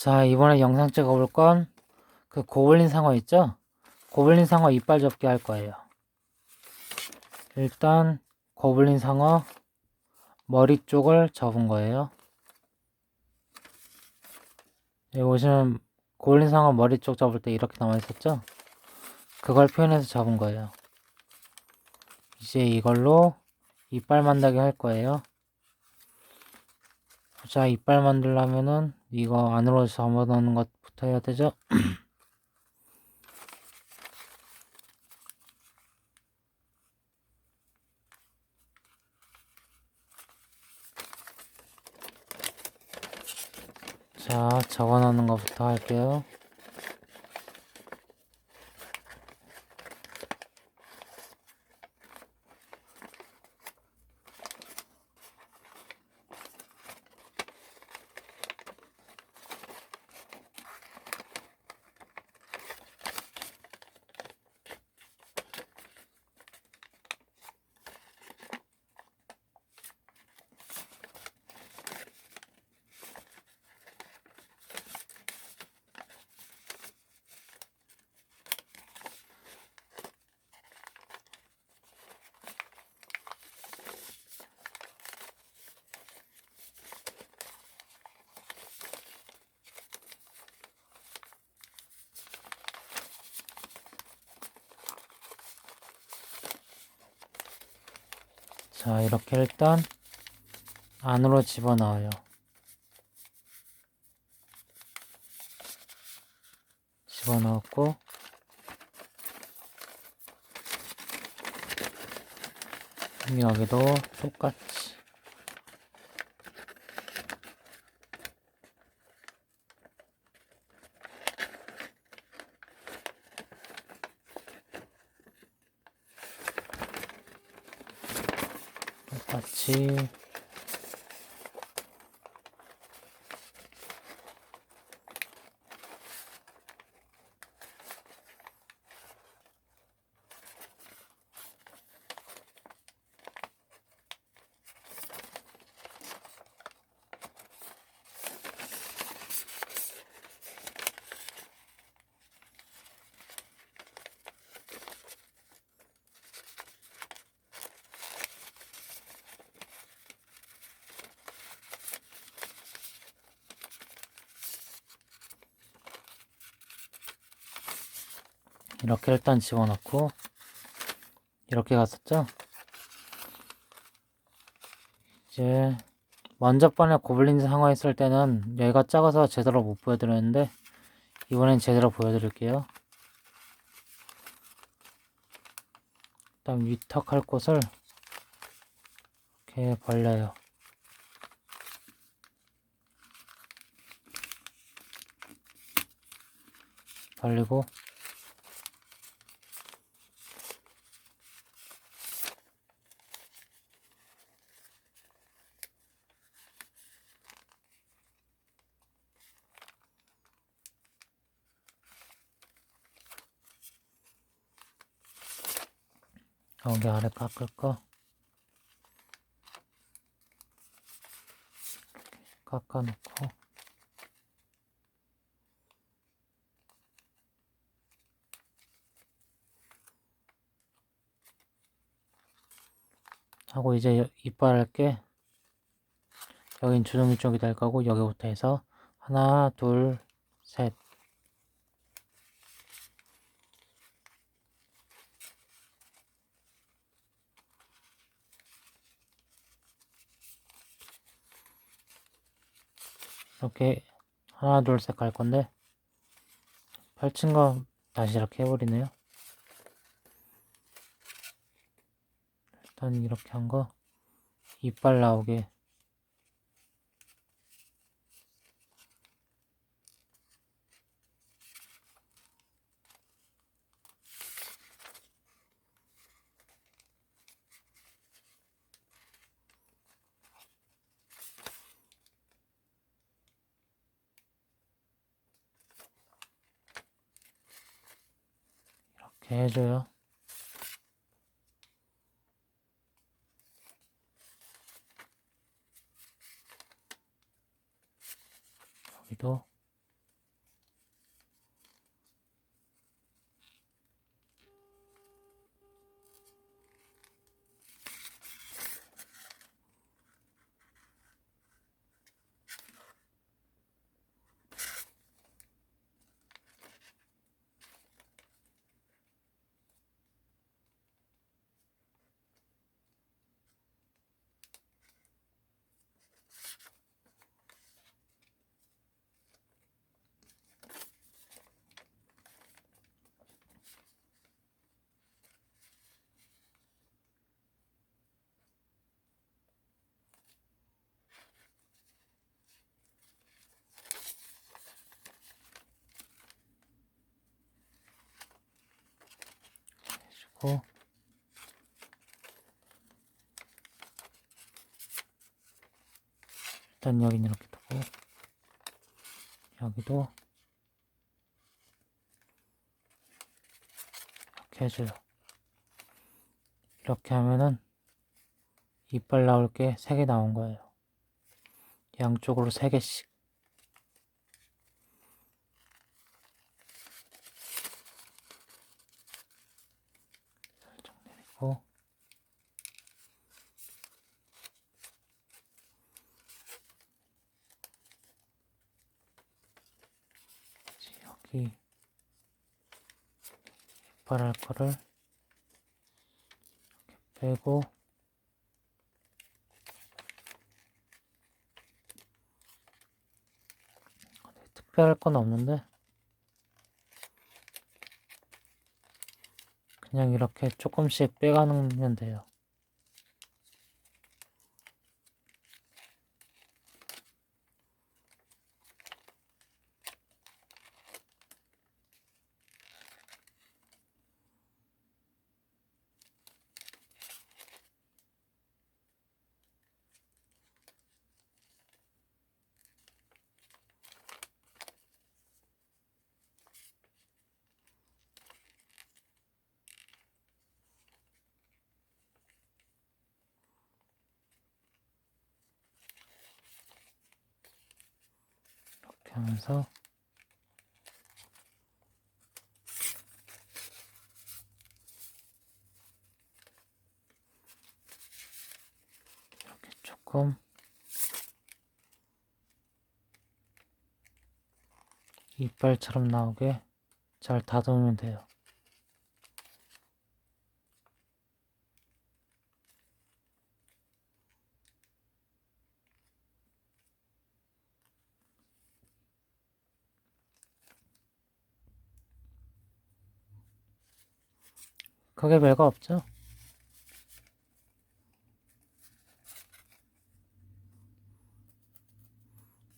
자, 이번에 영상 찍어볼 건 그 고블린 상어 있죠? 고블린 상어 이빨 접기 할 거예요. 일단 고블린 상어 머리 쪽을 접은 거예요. 여기 보시면 고블린 상어 머리 쪽 접을 때 이렇게 남아 있었죠? 그걸 표현해서 접은 거예요. 이제 이걸로 이빨 만들게 할 거예요. 자, 이빨 만들려면은 이거 안으로 접어넣는 것부터 해야 되죠? 자, 적어놓는 것부터 할게요. 자, 이렇게 일단 안으로 집어넣어요. 집어넣었고, 여기도. 똑같이 이렇게 일단 집어넣고 이렇게 갔었죠? 이제 먼저 번에 고블린 상어 했을 때는 여기가 작아서 제대로 못 보여드렸는데 이번엔 제대로 보여드릴게요. 일단 위턱 할 곳을 이렇게 벌려요. 벌리고 여기 아래 깎을 거 깎아놓고. 하고 이제 여- 이빨 할게 여긴 주둥이 쪽이 될 거고 여기부터 해서 하나 둘셋 이렇게 하나 둘 셋 갈 건데 펼친 거 다시 이렇게 해버리네요. 일단 이렇게 한 거 이빨 나오게 해줘요. 여기도 두고 일단 여기는 이렇게 두고 여기도 이렇게 해줘요. 이렇게 하면은 이빨 나올 게 3개 나온 거예요. 양쪽으로 3개씩. 살짝 내리고 이제 여기 이빨 할 거를 이렇게 빼고 특별할 건 없는데 그냥 이렇게 조금씩 빼가면 돼요. 하면서 이렇게 조금 이빨처럼 나오게 잘 다듬으면 돼요. 그게 별거 없죠?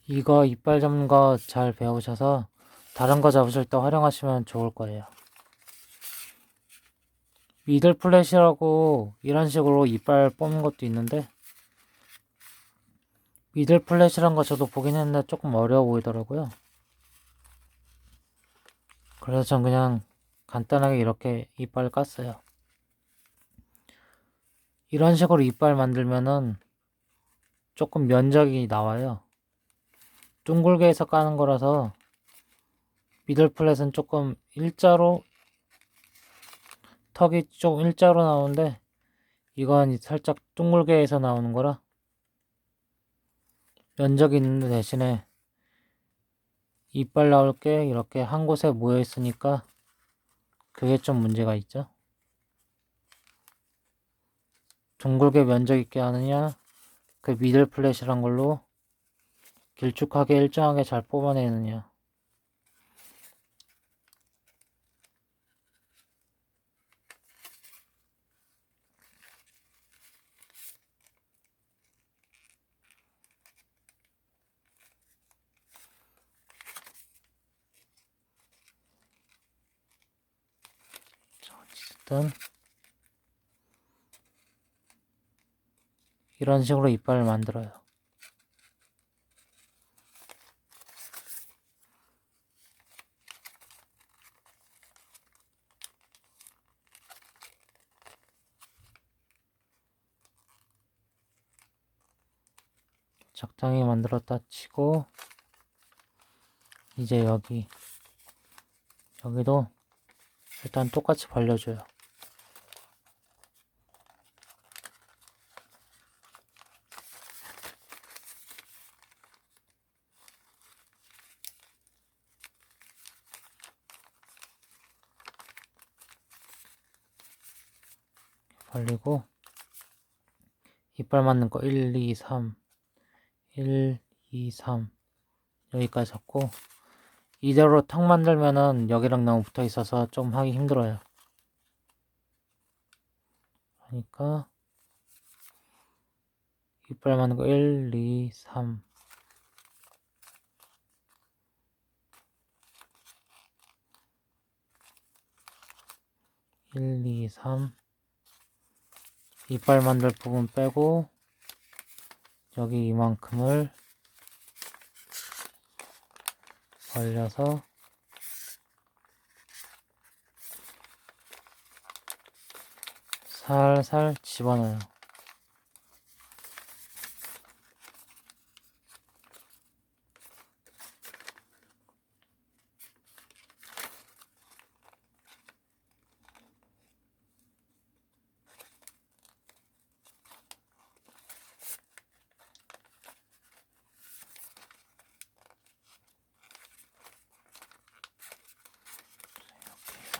이거 이빨 잡는 거 잘 배우셔서 다른 거 잡으실 때 활용하시면 좋을 거예요. 미들 플랫이라고 이런 식으로 이빨 뽑는 것도 있는데 미들 플랫이란 거 저도 보긴 했는데 조금 어려워 보이더라고요. 그래서 전 그냥 간단하게 이렇게 이빨 깠어요. 이런 식으로 이빨 만들면은 조금 면적이 나와요. 둥글게 해서 까는 거라서 미들 플랫은 조금 일자로 턱이 좀 일자로 나오는데 이건 살짝 둥글게 해서 나오는 거라 면적이 있는데 대신에 이빨 나올 게 이렇게 한 곳에 모여 있으니까 그게 좀 문제가 있죠. 둥글게 면적 있게 하느냐 그 미들 플랫이란 걸로 길쭉하게 일정하게 잘 뽑아내느냐 자, 어쨌든 이런 식으로 이빨을 만들어요. 적당히 만들었다 치고 이제 여기 여기도 일단 똑같이 벌려줘요. 벌리고 이빨 맞는 거 1, 2, 3 1, 2, 3 여기까지 잡고 이대로 턱 만들면은 여기랑 너무 붙어 있어서 좀 하기 힘들어요. 그러니까 이빨 맞는 거 1, 2, 3 1, 2, 3 이빨 만들 부분 빼고 여기 이만큼을 벌려서 살살 집어넣어요.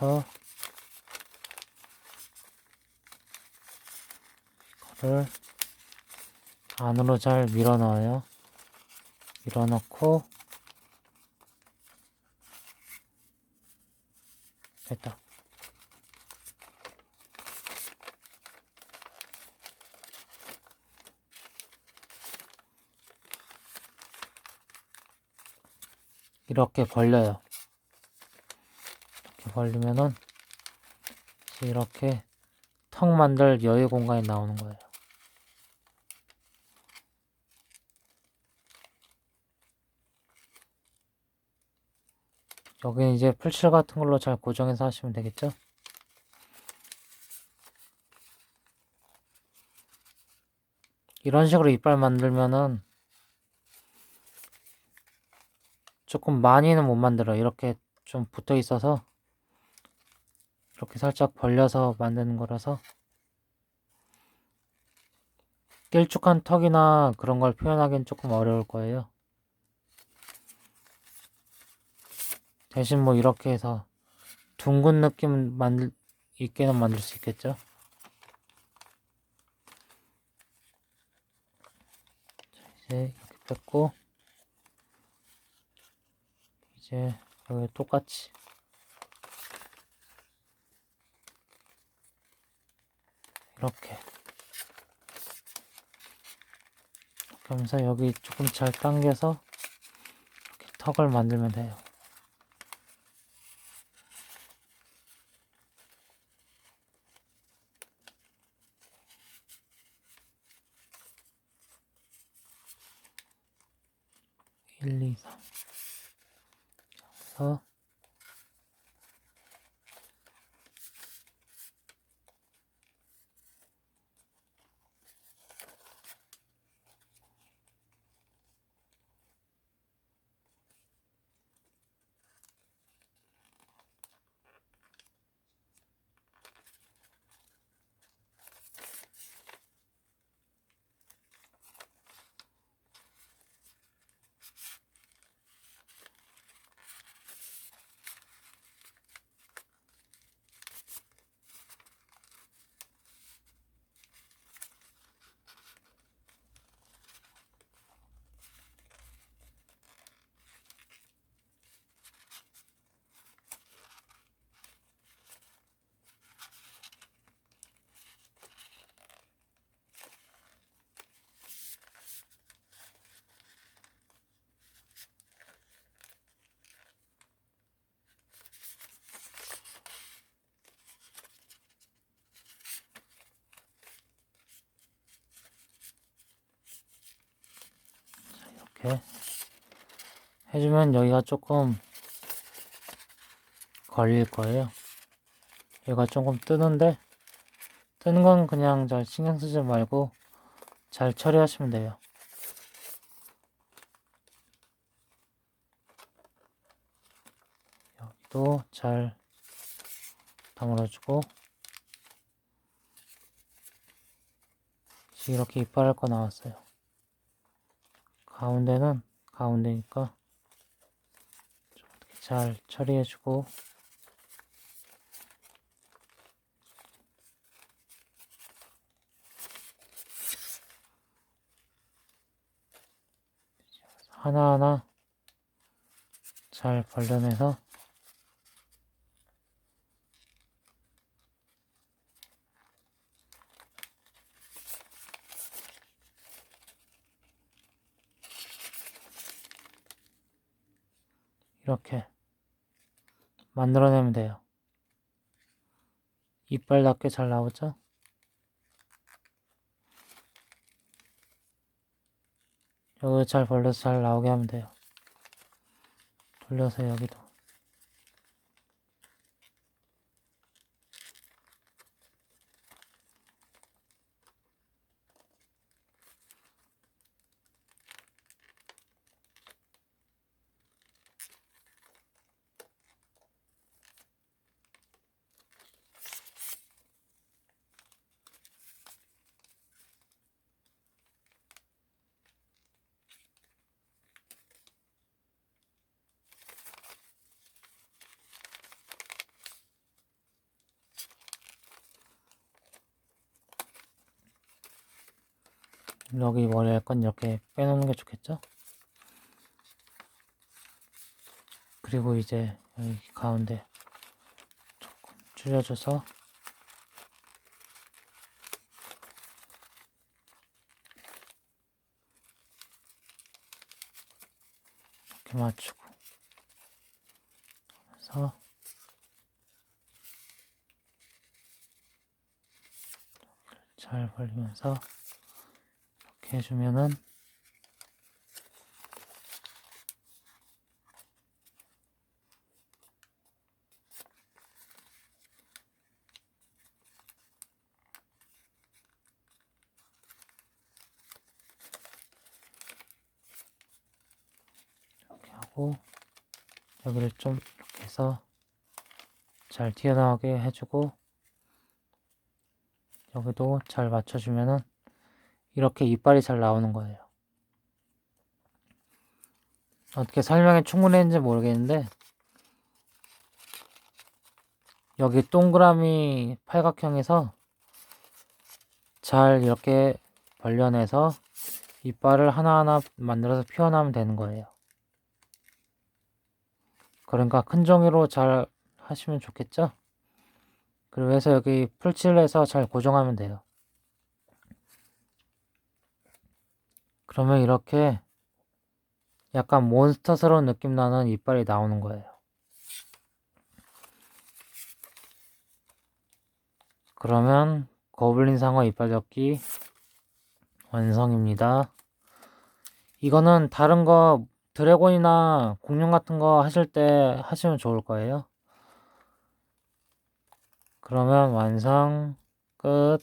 해서 이거를 안으로 잘 밀어 넣어요. 밀어 넣고 됐다. 이렇게 벌려요. 이렇게 벌리면은 이렇게 턱 만들 여유 공간이 나오는 거예요. 여기 이제 풀칠 같은 걸로 잘 고정해서 하시면 되겠죠? 이런 식으로 이빨 만들면은 조금 많이는 못 만들어. 이렇게 좀 붙어 있어서 이렇게 살짝 벌려서 만드는 거라서 길쭉한 턱이나 그런 걸 표현하기엔 조금 어려울 거예요. 대신 뭐 이렇게 해서 둥근 느낌 만들 있게는 만들 수 있겠죠. 자, 이제 이렇게 뺐고 이제 여기 똑같이 이렇게 이렇게 하면서 여기 조금 잘 당겨서 이렇게 턱을 만들면 돼요. 일, 이, 삼. 그래서 이렇게 해주면 여기가 조금 걸릴 거예요. 얘가 조금 뜨는데 뜨는 건 그냥 잘 신경 쓰지 말고 잘 처리하시면 돼요. 여기도 잘 다물어주고 이렇게 이빨 할 거 나왔어요. 가운데는 가운데니까 잘 처리해주고 하나하나 잘 벌려내서 이렇게 만들어내면 돼요. 이빨답게 잘 나오죠? 여기 잘 벌려서 잘 나오게 하면 돼요. 돌려서 여기도. 여기 머리 할건 이렇게 빼놓는 게 좋겠죠? 그리고 이제 여기 가운데 조금 줄여줘서 이렇게 맞추고 그래서 잘 벌리면서 해주면은 이렇게 하고 여기를 좀 이렇게 해서 잘 튀어나오게 해주고 여기도 잘 맞춰주면은 이렇게 이빨이 잘 나오는 거예요. 어떻게 설명이 충분했는지 모르겠는데 여기 동그라미 팔각형에서 잘 이렇게 벌려내서 이빨을 하나하나 만들어서 표현하면 되는 거예요. 그러니까 큰 종이로 잘 하시면 좋겠죠? 그리고 해서 여기 풀칠을 해서 잘 고정하면 돼요. 그러면 이렇게 약간 몬스터스러운 느낌 나는 이빨이 나오는 거예요. 그러면 거블린 상어 이빨 접기 완성입니다. 이거는 다른 거 드래곤이나 공룡 같은 거 하실 때 하시면 좋을 거예요. 그러면 완성 끝